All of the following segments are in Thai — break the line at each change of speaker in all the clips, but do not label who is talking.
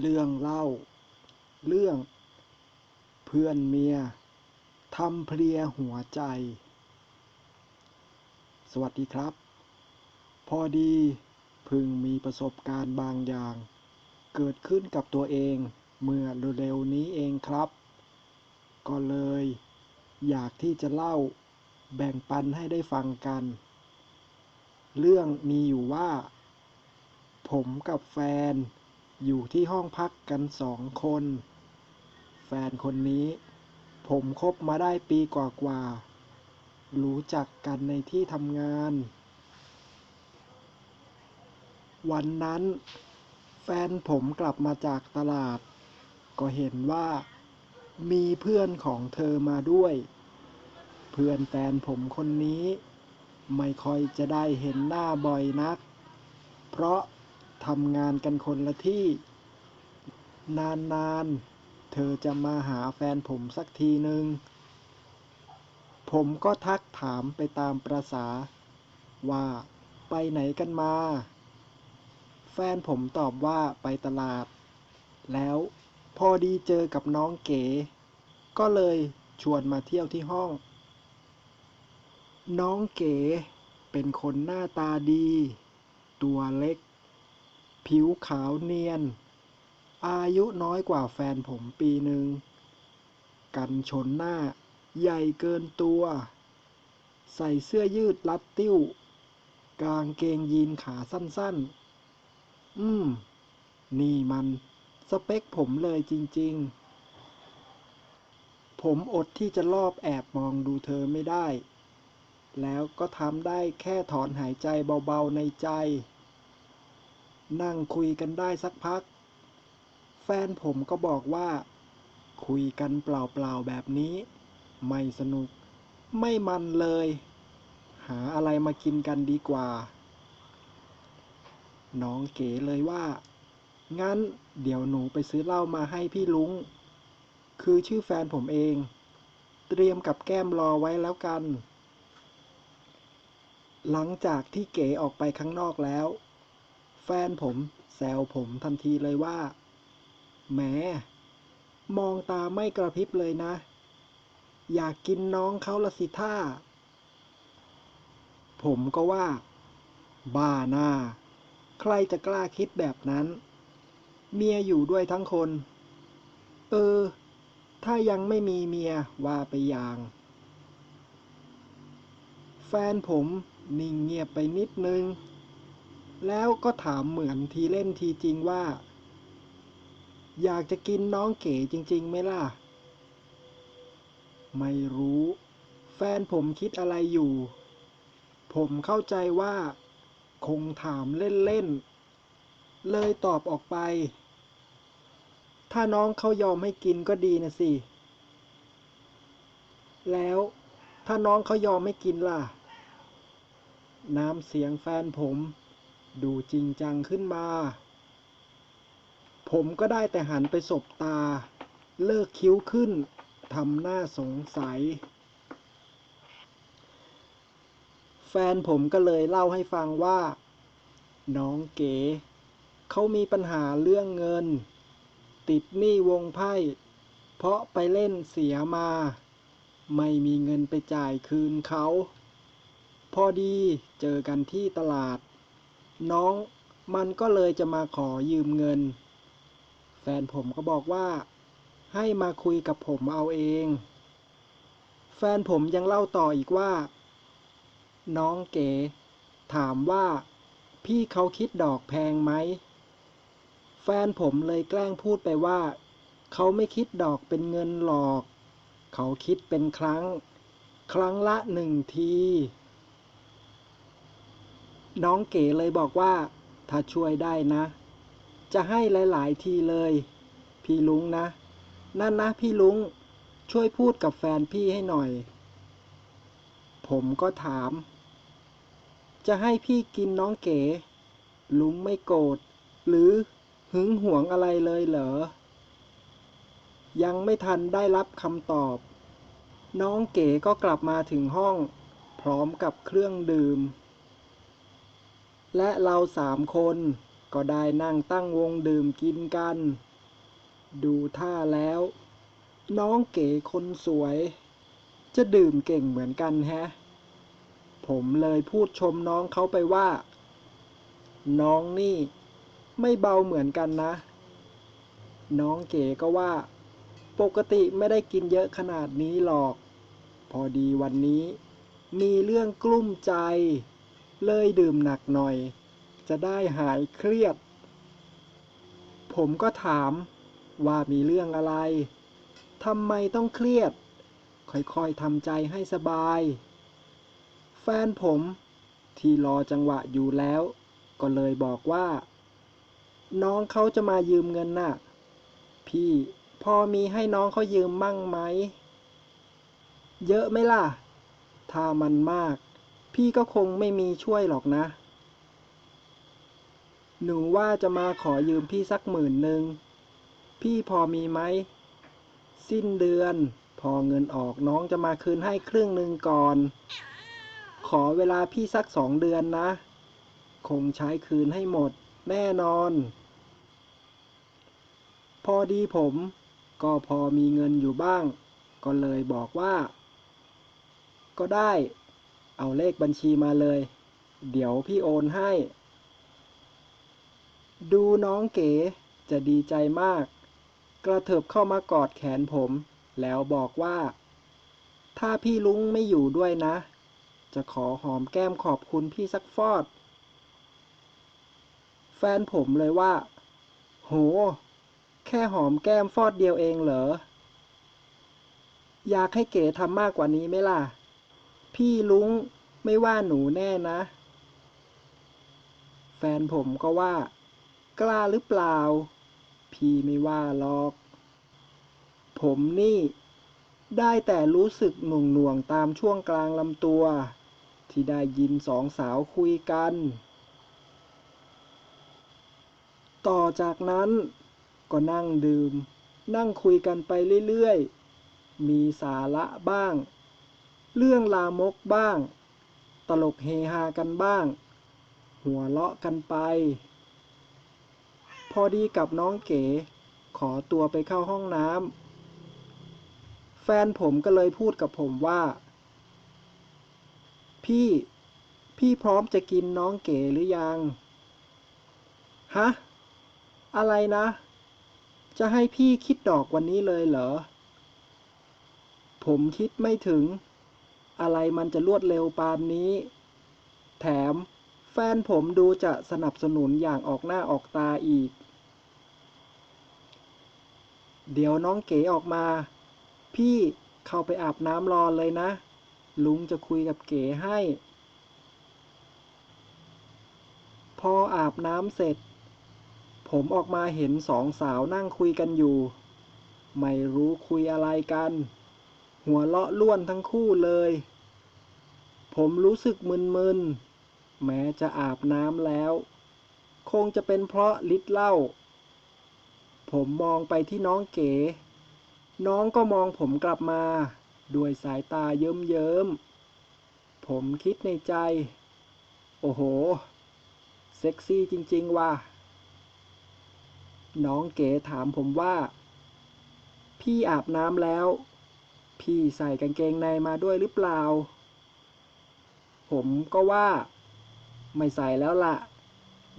เรื่องเล่า เรื่อง เพื่อนเมียทำเพลียหัวใจ สวัสดีครับ พอดีพึงมีประสบการณ์บางอย่าง เกิดขึ้นกับตัวเองเมื่อเร็วๆนี้เองครับ ก็เลย อยากที่จะเล่าแบ่งปันให้ได้ฟังกัน เรื่องมีอยู่ว่า ผมกับแฟน อยู่ที่ห้องพักกันสองคน แฟนคนนี้ ผมคบมาได้ปีกว่าๆ รู้จักกันในที่ทำงาน วันนั้น แฟนผมกลับมาจากตลาด ก็เห็นว่า มีเพื่อนของเธอมาด้วย เพื่อนแฟนผมคนนี้ ไม่ค่อยจะได้เห็นหน้าบ่อยนัก เพราะ ทำงานกันคนละที่ นานๆ เธอจะมาหาแฟนผมสักทีหนึ่ง ผมก็ทักถามไปตามประษา ว่าไปไหนกันมา แฟนผมตอบว่าไปตลาด แล้วพอดีเจอกับน้องเก๋ ก็เลยชวนมาเที่ยวที่ห้อง น้องเก๋เป็นคนหน้าตาดี ตัวเล็ก ผิวขาวเนียน อายุน้อยกว่าแฟนผมปีหนึ่ง กันชนหน้า ใหญ่เกินตัว ใส่เสื้อยืดรัดติ้ว กางเกงยีนขาสั้นๆ อืม นี่มันสเปคผมเลยจริง ๆ ผมอดที่จะลอบแอบมองดูเธอไม่ได้ แล้วก็ทำได้แค่ถอนหายใจเบา ๆ ในใจ นั่งคุยกันได้สักพัก แฟนผมก็บอกว่า คุยกันเปล่าๆแบบนี้ ไม่สนุก ไม่มันเลย หาอะไรมากินกันดีกว่า น้องเก๋เลยว่า งั้นเดี๋ยวหนูไปซื้อเหล้ามาให้พี่ลุง คือชื่อแฟนผมเอง เตรียมกับแก้มรอไว้แล้วกัน หลังจากที่เก๋ออกไปข้างนอกแล้ว แฟนผมแซวผมทันทีเลยว่า แหม มองตาไม่กระพริบเลยนะ อยากกินน้องเขาละสิท่า ผมก็ว่า บ้าหน้า ใครจะกล้าคิดแบบนั้น เมียอยู่ด้วยทั้งคน เออ ถ้ายังไม่มีเมียว่าไปอย่าง แฟนผมนิ่งเงียบไปนิดนึง แล้วก็ถามเหมือนทีเล่นทีจริงว่า อยากจะกินน้องเก๋จริงๆไหมล่ะ ไม่รู้ แฟนผมคิดอะไรอยู่ ผมเข้าใจว่า คงถามเล่นๆ เลยตอบออกไป ถ้าน้องเขายอมให้กินก็ดีนะสิ แล้วถ้าน้องเขายอมไม่กินล่ะ น้ำเสียงแฟนผม ดูจริงจังขึ้นมา ผมก็ได้แต่หันไปสบตา เลิกคิ้วขึ้นทำหน้าสงสัย แฟนผมก็เลยเล่าให้ฟังว่า น้องเก๋เขามีปัญหาเรื่องเงิน ติดหนี้วงไพ่ เพราะไปเล่นเสียมา ไม่มีเงินไปจ่ายคืนเขา พอดีเจอกันที่ตลาด น้องมันก็เลยจะมาขอยืมเงิน แฟนผมก็บอกว่า ให้มาคุยกับผมเอาเอง แฟนผมยังเล่าต่ออีกว่า น้องเก๋ ถามว่า พี่เขาคิดดอกแพงไหม แฟนผมเลยแกล้งพูดไปว่า เขาไม่คิดดอกเป็นเงินหรอก เขาคิดเป็นครั้ง ครั้งละหนึ่งที น้องเก๋เลยบอกว่า ถ้าช่วยได้นะ จะให้หลาย ๆ ทีเลย พี่ลุงนะ นั่นนะพี่ลุง ช่วยพูดกับแฟนพี่ให้หน่อย ผมก็ถาม จะให้พี่กินน้องเก๋ ลุงไม่โกรธหรือหึงหวงอะไรเลยเหรอ ยังไม่ทันได้รับคำตอบ น้องเก๋ก็กลับมาถึงห้อง พร้อมกับเครื่องดื่ม และเราสามคนก็ได้นั่งตั้งวงดื่มกินกัน ดูท่าแล้ว น้องเก๋คนสวย จะดื่มเก่งเหมือนกันแฮะ ผมเลยพูดชมน้องเขาไปว่า น้องนี่ไม่เบาเหมือนกันนะ น้องเก๋ก็ว่า ปกติไม่ได้กินเยอะขนาดนี้หรอก พอดีวันนี้ มีเรื่องกลุ้มใจ เลยดื่มหนักหน่อย จะได้หายเครียด ผมก็ถามว่ามีเรื่องอะไร ทำไมต้องเครียด ค่อยๆทำใจให้สบาย แฟนผมที่รอจังหวะอยู่แล้ว ก็เลยบอกว่า น้องเขาจะมายืมเงินน่ะ พี่พอมีให้น้องเขายืมมั่งไหม เยอะไหมล่ะ ถ้ามันมาก พี่ก็คงไม่มีช่วยหรอกนะ หนูว่าจะมาขอยืมพี่สักหมื่นหนึ่ง พี่พอมีไหม สิ้นเดือน พอเงินออกน้องจะมาคืนให้ครึ่งหนึ่งก่อน ขอเวลาพี่สักสองเดือนนะ คงใช้คืนให้หมดแน่นอน พอดีผม ก็พอมีเงินอยู่บ้าง ก็เลยบอกว่า ก็ได้ เอาเลขบัญชีมาเลย เดี๋ยวพี่โอนให้ ดูน้องเก๋จะดีใจมาก กระเถิบเข้ามากอดแขนผม แล้วบอกว่า ถ้าพี่ลุงไม่อยู่ด้วยนะ จะขอหอมแก้มขอบคุณพี่สักฟอด แฟนผมเลยว่า โห แค่หอมแก้มฟอดเดียวเองเหรอ อยากให้เก๋ทำมากกว่านี้ไหมล่ะ พี่ลุงไม่ว่าหนูแน่นะ แฟนผมก็ว่า กล้าหรือเปล่า พี่ไม่ว่าหรอก ผมนี่ ได้แต่รู้สึกหน่วงหน่วงๆตามช่วงกลางลำตัว ที่ได้ยินสองสาวคุยกัน ต่อจากนั้น ก็นั่งดื่ม นั่งคุยกันไปเรื่อยๆ มีสาระบ้าง เรื่องลามกบ้าง ตลกเฮฮากันบ้าง หัวเราะกันไป พอดีกับน้องเก๋ ขอตัวไปเข้าห้องน้ำแฟนผมก็เลยพูดกับผมว่า พี่ พี่พร้อมจะกินน้องเก๋หรือยัง ฮะ อะไรนะ จะให้พี่คิดดอกวันนี้เลยเหรอ ผมคิดไม่ถึง อะไรมันจะรวดเร็วปานนี้ แถม แฟนผมดูจะสนับสนุนอย่างออกหน้าออกตาอีก เดี๋ยวน้องเก๋ออกมา พี่เข้าไปอาบน้ำรอเลยนะ ลุงจะคุยกับเก๋ให้ พออาบน้ำเสร็จ ผมออกมาเห็นสองสาวนั่งคุยกันอยู่ ไม่รู้คุยอะไรกัน หัวเราะล้วนทั้งคู่เลย ผมรู้สึกมึนๆ แม้จะอาบน้ำแล้ว คงจะเป็นเพราะฤทธิ์เหล้า ผมมองไปที่น้องเก๋ น้องก็มองผมกลับมา ด้วยสายตาเยิ้มๆ ผมคิดในใจ โอ้โห เซ็กซี่จริง ๆ ว่ะ น้องเก๋ถามผมว่า พี่อาบน้ำแล้ว พี่ใส่กางเกงในมาด้วยหรือเปล่า ผมก็ว่า ไม่ใส่แล้วล่ะ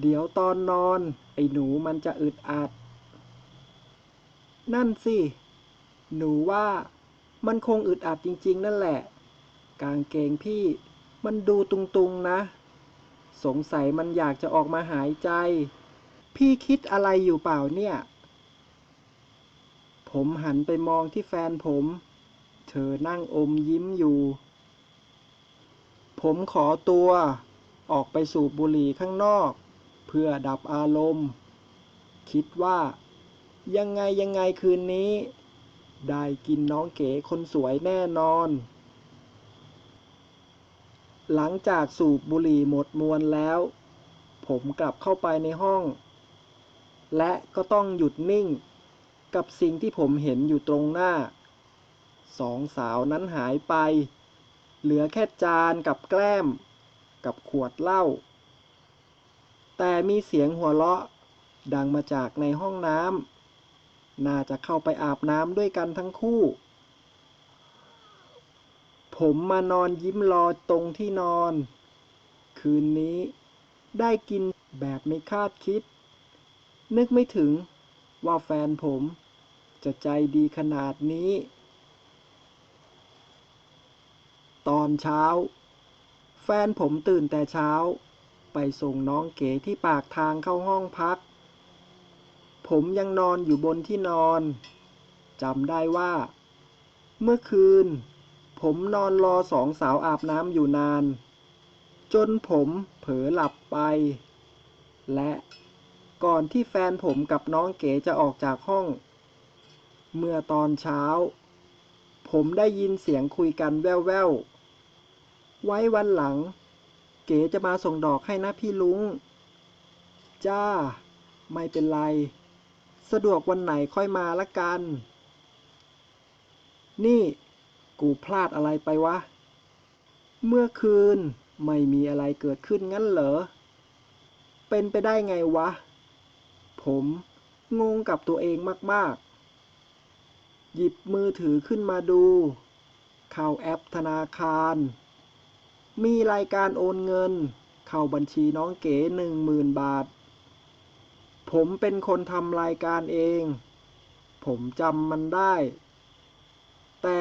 เดี๋ยวตอนนอน ไอ้หนูมันจะอึดอัด นั่นสิ หนูว่ามันคงอึดอัดจริง ๆ นั่นแหละ กางเกงพี่มันดูตุงๆนะ สงสัยมันอยากจะออกมาหายใจ พี่คิดอะไรอยู่เปล่าเนี่ย ผมหันไปมองที่แฟนผม เธอนั่งอมยิ้มอยู่ ผมขอตัว ออกไปสูบบุหรี่ข้างนอก เพื่อดับอารมณ์ คิดว่า ยังไงยังไงคืนนี้ ได้กินน้องเก๋คนสวยแน่นอน หลังจากสูบบุหรี่หมดมวนแล้ว ผมกลับเข้าไปในห้อง และก็ต้องหยุดนิ่งกับสิ่งที่ผมเห็นอยู่ตรงหน้า สองสาวนั้นหายไป เหลือแค่จานกับแกล้ม กับขวดเหล้า แต่มีเสียงหัวเราะ ดังมาจากในห้องน้ำ น่าจะเข้าไปอาบน้ำด้วยกันทั้งคู่ ผมมานอนยิ้มรอตรงที่นอน คืนนี้ได้กินแบบไม่คาดคิด นึกไม่ถึงว่าแฟนผมจะใจดีขนาดนี้ ตอนเช้า แฟนผมตื่นแต่เช้า ไปส่งน้องเก๋ที่ปากทางเข้าห้องพัก ผมยังนอนอยู่บนที่นอนจำได้ว่า เมื่อคืน ผมนอนรอสองสาวอาบน้ำอยู่นาน จนผมเผลอหลับไป และก่อนที่แฟนผมกับน้องเก๋จะออกจากห้อง เมื่อตอนเช้า ผมได้ยินเสียงคุยกันแว่วๆ ไว้วันหลัง เก๋จะมาส่งดอกให้นะพี่ลุง จ้า ไม่เป็นไร สะดวกวันไหนค่อยมาละกัน นี่ กูพลาดอะไรไปวะ เมื่อคืนไม่มีอะไรเกิดขึ้นงั้นเหรอ เป็นไปได้ไงวะ ผมงงกับตัวเองมาก ๆ หยิบมือถือขึ้นมาดู เข้าแอปธนาคาร มีรายการโอนเงิน เข้าบัญชีน้องเก๋หนึ่งหมื่นบาท ผมเป็นคนทำรายการเอง ผมจำมันได้ แต่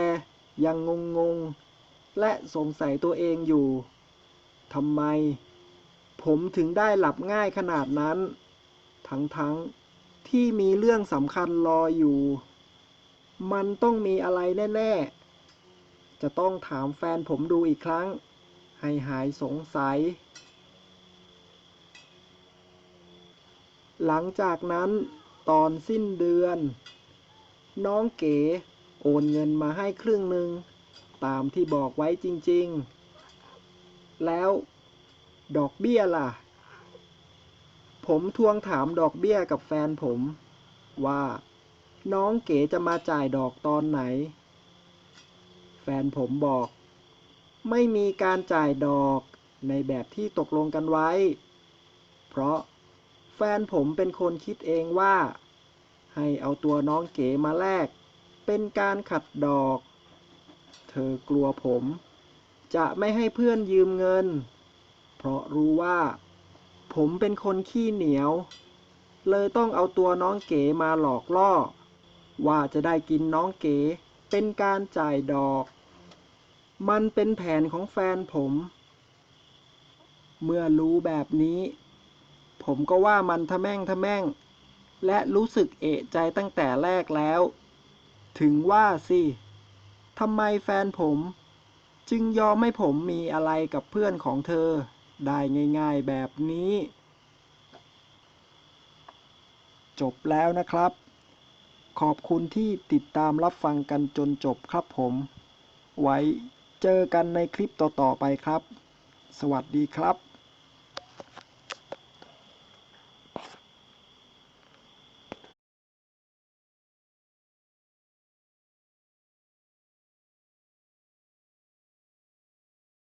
ยังงงงๆและสงสัยตัวเองอยู่ ทำไม ผมถึงได้หลับง่ายขนาดนั้น ทั้งๆทที่มีเรื่องสำคัญรออยู่ มันต้องมีอะไรแน่ ๆ จะต้องถามแฟนผมดูอีกครั้ง ให้หายสงสัย หลังจากนั้นตอนสิ้นเดือน น้องเก๋โอนเงินมาให้ครึ่งหนึ่ง ตามที่บอกไว้จริงๆ แล้วดอกเบี้ยล่ะ ผมทวงถามดอกเบี้ยกับแฟนผม ว่าน้องเก๋จะมาจ่ายดอกตอนไหน แฟนผมบอก ไม่มีการจ่ายดอกในแบบที่ตกลงกันไว้ เพราะแฟนผมเป็นคนคิดเองว่า ให้เอาตัวน้องเก๋มาแลก เป็นการขัดดอก เธอกลัวผม จะไม่ให้เพื่อนยืมเงิน เพราะรู้ว่า ผมเป็นคนขี้เหนียว เลยต้องเอาตัวน้องเก๋มาหลอกล่อ ว่าจะได้กินน้องเก๋เป็นการจ่ายดอก มันเป็นแผนของแฟนผม เมื่อรู้แบบนี้ ผมก็ว่ามันทะแม่งทะแม่ง และรู้สึกเอะใจตั้งแต่แรกแล้ว ถึงว่าสิทำไมแฟนผม จึงยอมให้ผมมีอะไรกับเพื่อนของเธอ ได้ง่ายๆแบบนี้ จบแล้วนะครับ ขอบคุณที่ติดตามรับฟังกันจนจบครับผม ไว้ เจอกันในคลิปต่อๆไปครับ สวัสดีครับ